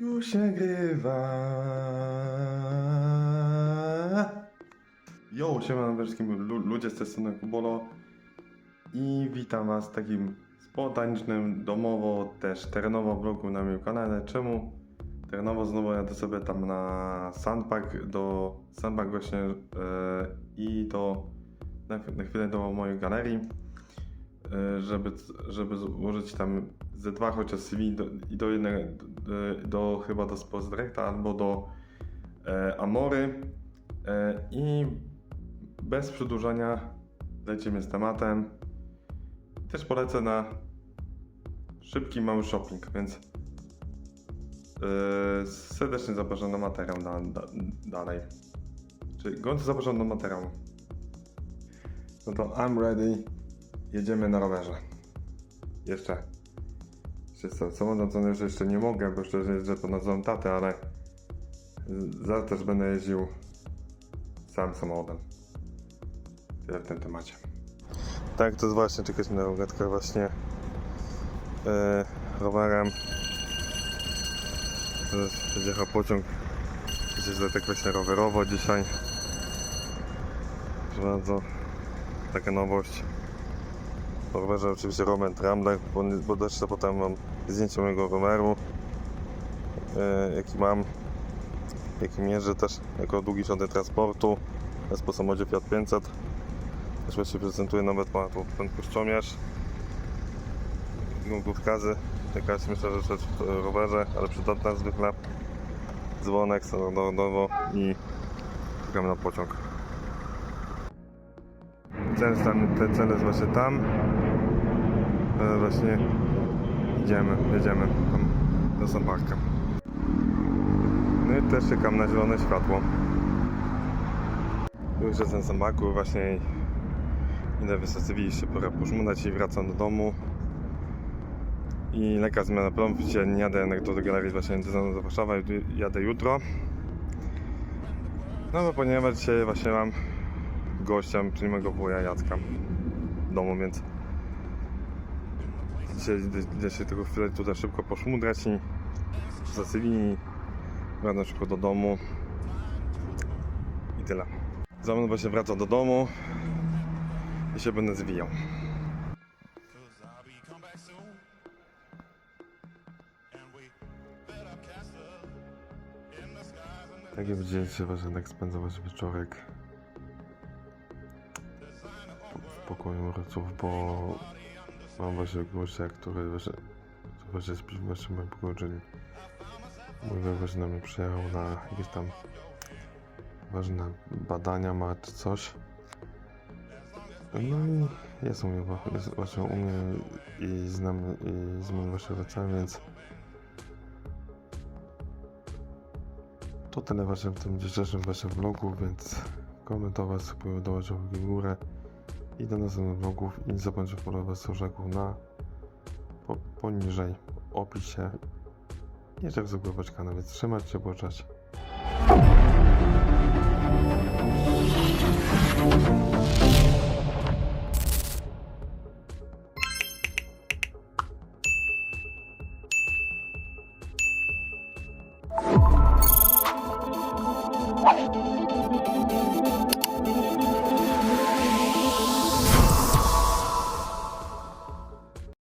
Już się grywa. Jo, siema wszystkim lu- ludzie z tej strony Kubolo i witam was w takim spontanicznym, domowo, też terenowo vlogu na moim kanale. Czemu? Terenowo znowu jadę sobie tam na Sandpark, do Sandpark właśnie e, i do, na, na chwilę do mojej galerii, e, żeby, żeby złożyć tam ze dwa chociaż CV do, i do jednego, do, do chyba do Sports albo do e, Amory e, i bez przedłużania lecimy z tematem. Też polecę na szybki, mały shopping, więc yy, serdecznie zapraszam na materiał da, da, dalej. Czyli gorąco zapraszam do materiału. No to I'm ready. Jedziemy na rowerze. Jeszcze. Jeszcze co? Samochodem to już jeszcze nie mogę, bo jeszcze jeżdżę ponad złą tatę, ale zaraz też będę jeździł sam samochodem. Tyle w tym temacie. Tak, to jest właśnie czekać na rogatkę właśnie e, rowerem. Teraz będzie jechał pociąg. Będzie tak właśnie rowerowo dzisiaj. Bardzo. Taka nowość. Po rowerze oczywiście Roman Rambler, bo, bo też to potem mam zdjęcie mojego roweru. E, jaki mam. Jakim jeżdżę też jako długi środek transportu. Jest po samochodzie Fiat 500. Też właśnie prezentuje nawet ma tu prędkościomierz. Gumkówkazy. Taka śmieszna rzecz w rowerze, ale przydatna zwykle. Dzwonek standardowo i czekamy na pociąg. Cel, stan- ten cel jest właśnie tam. E, Właśnie idziemy, jedziemy tam do Samparka. No i też czekam na zielone światło. Już jestem w Samparku, właśnie idę wysocywić pora pożmudać i wracam do domu. I lekka zmiana planu, dzisiaj nie jadę do galerii właśnie do Warszawy, jadę jutro. No bo ponieważ dzisiaj właśnie mam gościa, czyli mojego wuja Jacka w domu, więc dzisiaj idę się tylko chwilę tutaj szybko poszmudrać i zasywi wracam szybko do domu i tyle. Za mną właśnie wracam do domu i się będę zwijał. The skies and the Tak właśnie wieczorek w pokoju rodziców, bo mam właśnie gościa, który właśnie, właśnie śpi właśnie moim pokoju, czyli mój właśnie na mnie przyjechał na jakieś tam ważne badania ma czy coś. No i jest u mnie, właśnie u mnie i znam i z moim właśnie rodzicem, więc To tyle właśnie w tym dzisiejszym właśnie vlogu, więc komentować, łapki w górę i do następnych vlogów i zapomnijcie polować sożaku na po, poniżej opisie jak zagłować kanał, więc trzymać się, bo cześć. Música